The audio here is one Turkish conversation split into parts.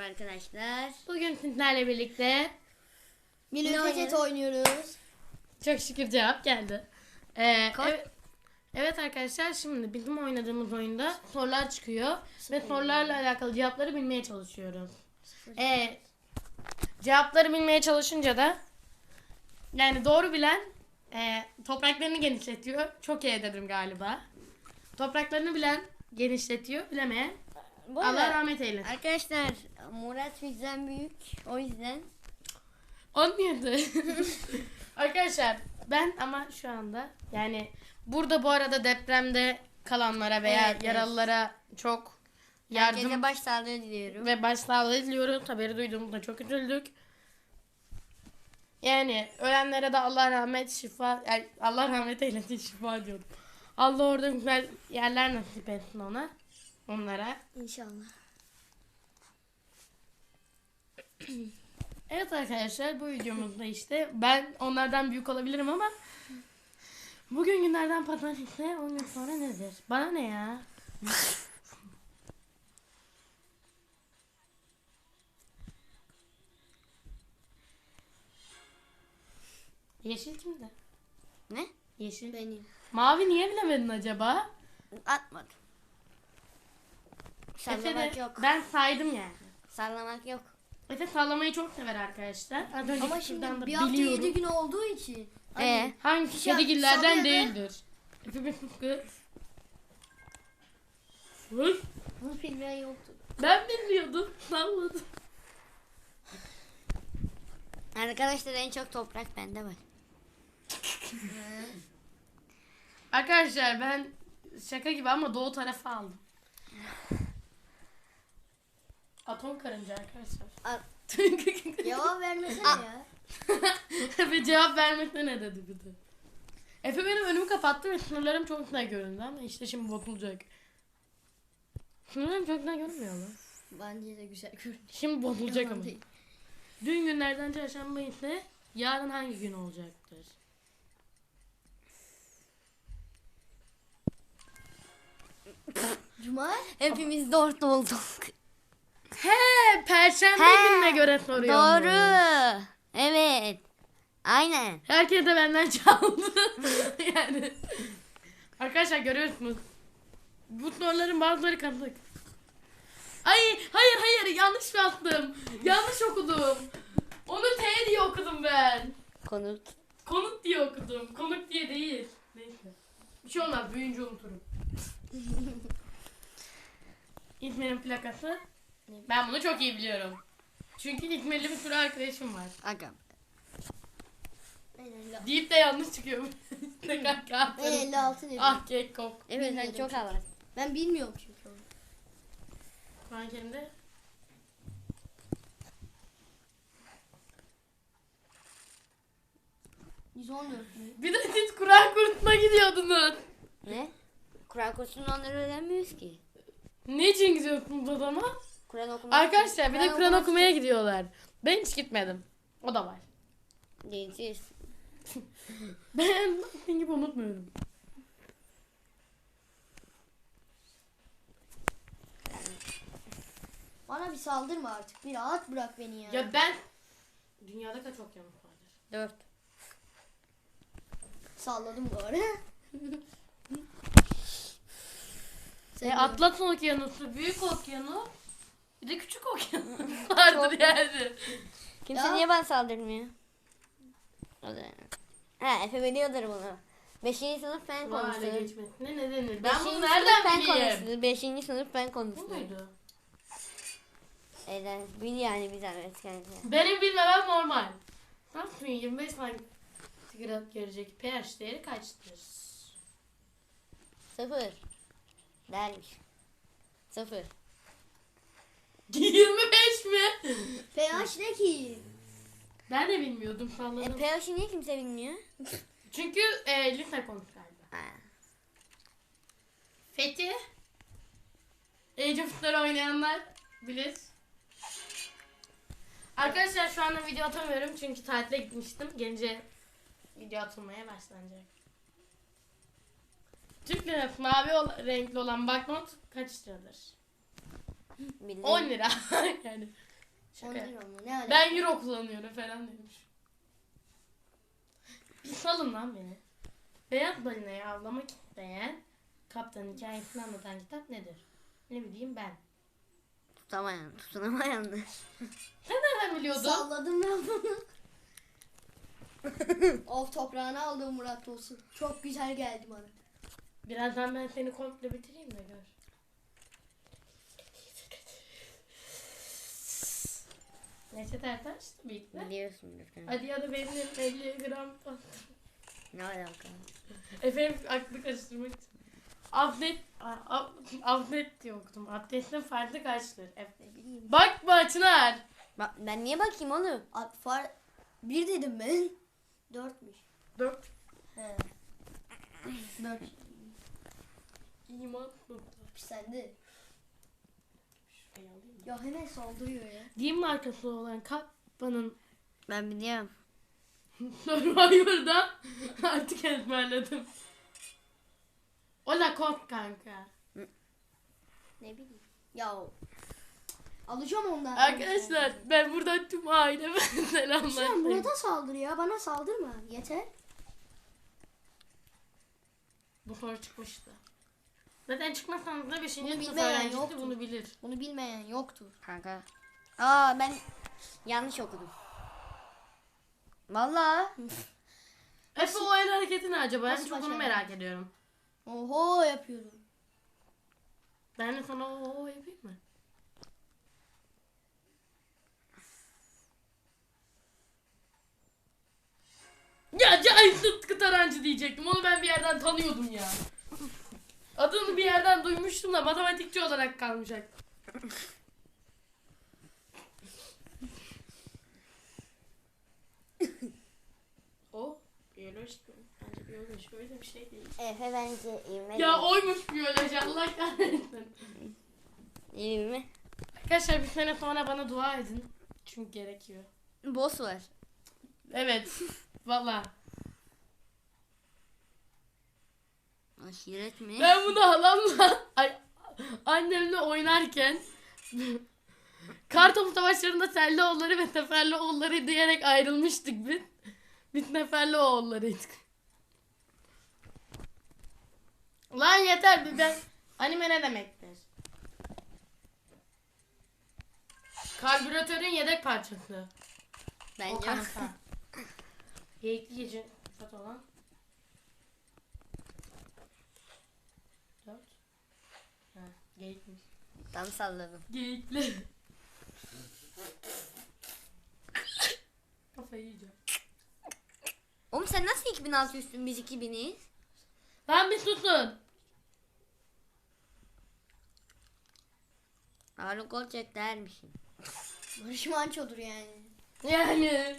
arkadaşlar. Bugün sizlerle birlikte Milyonet oynuyoruz. çok şükür cevap geldi. Ee, Kaç- evet, evet arkadaşlar şimdi bizim oynadığımız oyunda sorular çıkıyor ve sorularla alakalı cevapları bilmeye çalışıyoruz. Ee, cevapları bilmeye çalışınca da yani doğru bilen e, topraklarını genişletiyor. Çok iyi dedim galiba. Topraklarını bilen genişletiyor, bilemeyen Bu Allah arada rahmet eylesin. Arkadaşlar Murat bizden büyük. O yüzden. Olmuyordu. Arkadaşlar ben ama şu anda yani burada bu arada depremde kalanlara veya Evet, evet. yaralılara çok yardım Herkese başsağlığı diliyorum. ve başsağlığı diliyoruz. Haberi duyduğumuzda çok üzüldük. Yani ölenlere de Allah rahmet şifa yani Allah rahmet eylesin şifa diyorum. Allah orada güzel yerler nasip etsin ona. Onlara. İnşallah. Evet arkadaşlar bu videomuzda işte ben onlardan büyük olabilirim ama bugün günlerden pazartesi 10 gün sonra nedir? Bana ne ya? Yeşil kimde? Ne? Yeşil. Benim. Mavi niye bilemedin acaba? Atmadım. Efe Sallamak de- yok. Ben saydım yani. Sallamak yok. Efe sallamayı çok sever arkadaşlar. Az önce Ama şimdi bir hafta biliyorum. yedi gün olduğu için. Hani Ee? Hangisi Şey- kedigillerden sallıyor be. değildir. Efe bir fıskı. Hı? Bu filmler yoktu. Ben bilmiyordum. Salladım. Arkadaşlar en çok toprak bende var. Arkadaşlar ben şaka gibi ama doğu tarafı aldım. Atom karınca arkadaşlar. Cevap vermesene ya. Efe cevap vermekte ne dedi bir de. Efe benim önümü kapattı ve sınırlarım çok güzel göründü ama işte şimdi bozulacak. Sınırlarım çok güzel görünmüyor mu? Bence de güzel görünüyor. Şimdi bozulacak ama. değil. Dün günlerden çarşamba ise yarın hangi gün olacaktır? Cuma. Hepimiz dört olduk. He, perşembe He, gününe göre soruyor. Doğru. Evet. Aynen. Herkes de benden çaldı. yani. Arkadaşlar görüyorsunuz. Bu soruların bazıları kanık. Ay hayır hayır yanlış yazdım. yanlış okudum. Onu T diye okudum ben. Konut. Konut diye okudum. Konuk diye değil. Neyse. Bir şey olmaz büyüyünce unuturum. İzmir'in plakası. Ben bunu çok iyi biliyorum. Çünkü İzmirli bir sürü arkadaşım var. Aga. Ben 50, Deyip de yanlış çıkıyor. ne kanka. ben 56 dedim. Ah kek kok. Evet Bilmiyorum çok havalı. Ben bilmiyorum çünkü onu. Ben kendi. %14 mü? Bir de siz Kur'an kursuna gidiyordunuz. Ne? Kur'an kursunu onları öğrenmiyoruz ki. Ne için gidiyorsunuz o zaman? Kur'an okumak Arkadaşlar bir de Kur'an okumaya gidiyorlar. Ben hiç gitmedim. O da var. Değilsiz. Ben senin gibi unutmuyorum. Bana bir saldırma artık. Bir rahat bırak beni ya. Ya ben dünyada kaç okyanus vardır? Dört. Salladım bu ara. E, Atlas okyanusu, büyük okyanus, bir de küçük okyanus vardır yani. Kimse Ya. niye bana saldırmıyor? O da. Ha Efe biliyordur bunu. Beşinci sınıf fen Bu hale konusu. geçmesine ne denir? Ben Beşinci bunu sınıf nereden fen bileyim? konusu. Beşinci sınıf fen Bu konusu. muydu? Eden bil yani bir zahmet kanka. Benim bilmemem normal. Ne yaptın 25 santigrat görecek pH değeri kaçtır? Sıfır. Dermiş. Sıfır. 25 mi? pH ne ki? Ben de bilmiyordum E salladım. pH'i niye kimse bilmiyor? Çünkü e, lise konusu galiba. Ha. Fethi. Age of Star oynayanlar bilir. Arkadaşlar şu anda video atamıyorum çünkü tatile gitmiştim. Gelince video atılmaya başlanacak. Türk lirası mavi ol- renkli olan banknot kaç liradır? Bildim. 10 lira. yani 10 Şaka. lira mı? Ne alaka? Ben euro kullanıyorum falan demiş. Bir salın lan beni. Beyaz balinayı avlamak isteyen kaptanın hikayesini anlatan kitap nedir? Ne bileyim ben. Tutamayan, tutunamayanlar. Sen nereden biliyordun? Salladım ben bunu. of toprağını aldım Murat olsun. Çok güzel geldi bana. Birazdan ben seni komple bitireyim de gör. Neyse tertaş tabii ki de. Biliyorsundur. Hadi ya da benim 50 gram. Ne alaka? Efendim aklı karıştırmak için. Abdest, a- a- abdest yoktum. Abdestin farklı kaçtır? Ne bileyim. Bakma Çınar. Bak, ben niye bakayım oğlum? At far bir dedim ben. Dörtmüş. Dört. He. Dört. İman nokta. Sende. Ya hemen saldırıyor ya. Din markası olan Kappa'nın Ben biliyorum. Survivor'da artık ezberledim. O Lacoste kanka. Ne bileyim. Ya alacağım ondan. Arkadaşlar ben buradan tüm aileme Sen selamlar. Murat'a saldır ya. Bana saldırma. Yeter. Bu soru çıkmıştı. Zaten çıkmasanız da 5. Bunu sınıf bilmeyen öğrencisi yoktur. bunu bilir. Bunu bilmeyen yoktur. Kanka. Aa ben yanlış okudum. Vallahi. Efe o el hareketi ne acaba? Ben Nasıl çok onu merak ediyorum. Oho yapıyorum. Ben de sana o yapayım mı? Ya Cahit Sıtkı Tarancı diyecektim. Onu ben bir yerden tanıyordum ya. Adını bir yerden duymuştum da matematikçi olarak kalmayacak. o biyolojik mi? Bence biyolojik öyle bir şey değil. Efe bence ivme. Ya oymuş biyoloji Allah kahretsin. İvme. Arkadaşlar bir sene sonra bana dua edin. Çünkü gerekiyor. Boss var. Evet. Valla. Aşiret mi? Ben bunu halamla ay, annemle oynarken Kartopu savaşlarında Selloğulları ve Seferlioğulları diyerek ayrılmıştık biz. Biz Neferlioğullarıydık. Lan yeter bir ben anime ne demektir? Karbüratörün yedek parçası. Bence. Geyikli gece fırsat olan. Dört. Ha, geyikmiş. Tam salladım. Geyikli. Kafayı yiyeceğim. Oğlum sen nasıl 2600'sün biz 2000'iz? Lan bir susun. Harun Kolçak dermişim. Barış Manço'dur yani. Yani.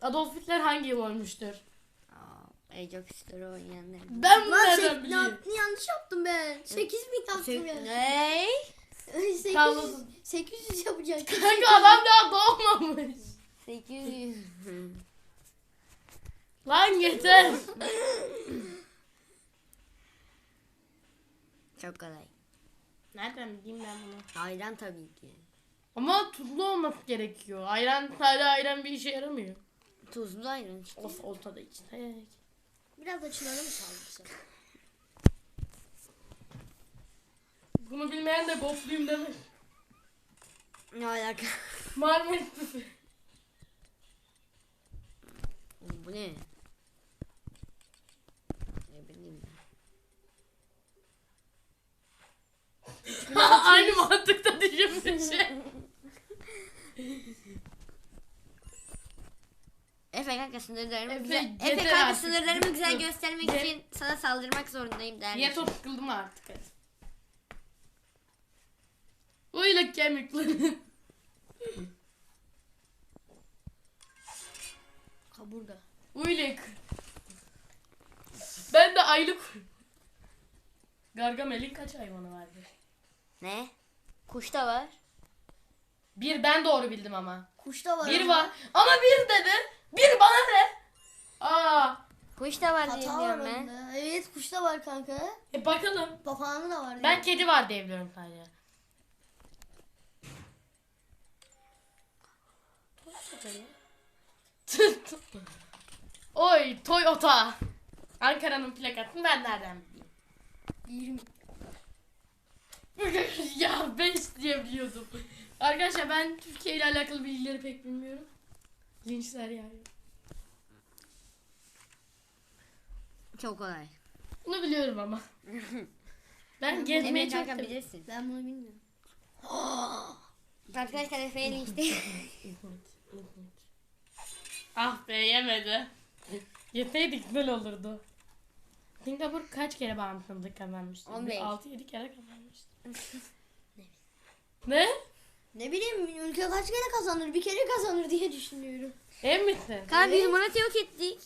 Adolf Hitler hangi yıl ölmüştür? Age of History oynayanlar. Ben bunu Lan nereden şey, bileyim? ne, yanlış yaptım ben. 8000 yaptım ya. Ne? 800, Tamam. 800 yapacak. Kanka adam daha doğmamış. 800. Lan yeter. Çok kolay. Nereden bileyim ben bunu? Ayran tabii ki. Ama tuzlu olması gerekiyor. Ayran sadece ayran bir işe yaramıyor. Tuzlu ayran işte. Of olta da içsek. Biraz da Çınar'a mı saldırsak? Bunu bilmeyen de gopluyum demek. Ne alaka? Büfü. Oğlum bu? Ne bileyim ben. Aynı mantıkta düşünmüş. Kanka sınırlarımı Efe, güzel, yeter Efe kanka artık. sınırlarımı güzel göstermek Ye- için sana saldırmak zorundayım dermişim. Yeto sıkıldım artık. hadi. Uyluk kemikleri. Kaburga. Uyluk. Ben de aylık. Gargamel'in kaç hayvanı vardı? Ne? Kuş da var. Bir ben doğru bildim ama. Kuş da var. Bir var. Ama bir dedi. Bir bana ne? Aa. Kuş da var diye Hata var biliyorum ben. onda. Evet kuş da var kanka. E bakalım. Papağanı da var. Ben kedi var diye biliyorum sadece. Oy Toyota. Ankara'nın plakasını ben nereden bileyim? 20. ya 5 diye biliyordum. Arkadaşlar ben Türkiye ile alakalı bilgileri pek bilmiyorum. Linçler yani. Çok kolay. Bunu biliyorum ama. ben gezmeyi Emre çok kanka seviyorum. bilirsin. Ben bunu bilmiyorum. Arkadaşlar Efe'ye linçte. ah be yemedi. Yeseydik güzel olurdu. Singapur kaç kere bağımsızlık kazanmıştı? 15. 6-7 kere kazanmıştı. ne? Ne bileyim ülke kaç kere kazanır? Bir kere kazanır diye düşünüyorum. Emin misin? Kanka biz Murat'ı yok ettik.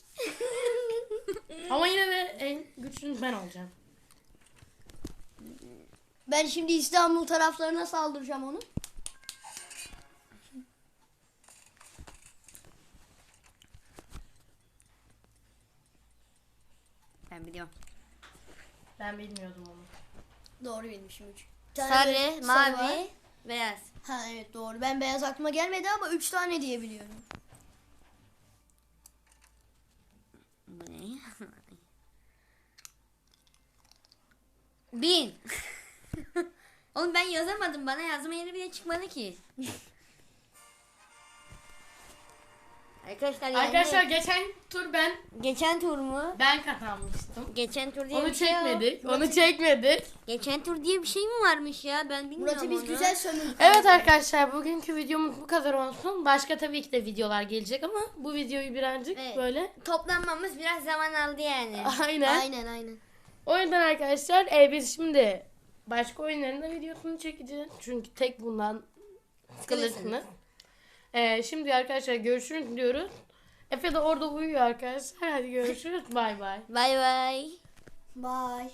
Ama yine de en güçlü ben olacağım. Ben şimdi İstanbul taraflarına saldıracağım onu. Ben biliyorum. Ben bilmiyordum onu. Doğru bilmişim 3. Sarı, mavi, beyaz. Ha evet doğru. Ben beyaz aklıma gelmedi ama 3 tane diye biliyorum. Bu ne? Bin. Oğlum ben yazamadım. Bana yazma yeri bile çıkmadı ki. Arkadaşlar yani Arkadaşlar geçen tur ben geçen tur mu? ben kazanmıştım. Geçen tur diye Onu bir şey yok. çekmedik. Onu çekmedik. Geçen tur diye bir şey mi varmış ya? Ben bilmiyorum Murat'ı biz onu. güzel sömürdük. Evet arkadaşlar bugünkü videomuz bu kadar olsun. Başka tabii ki de videolar gelecek ama bu videoyu birazcık Evet. böyle Toplanmamız biraz zaman aldı yani. aynen. Aynen aynen. O yüzden arkadaşlar e, biz şimdi başka oyunların da videosunu çekeceğiz. Çünkü tek bundan sıkılırsınız. E, şimdi arkadaşlar görüşürüz diyoruz. Efe de orada uyuyor arkadaşlar. Hadi görüşürüz. Bay bay. Bay bay. Bye.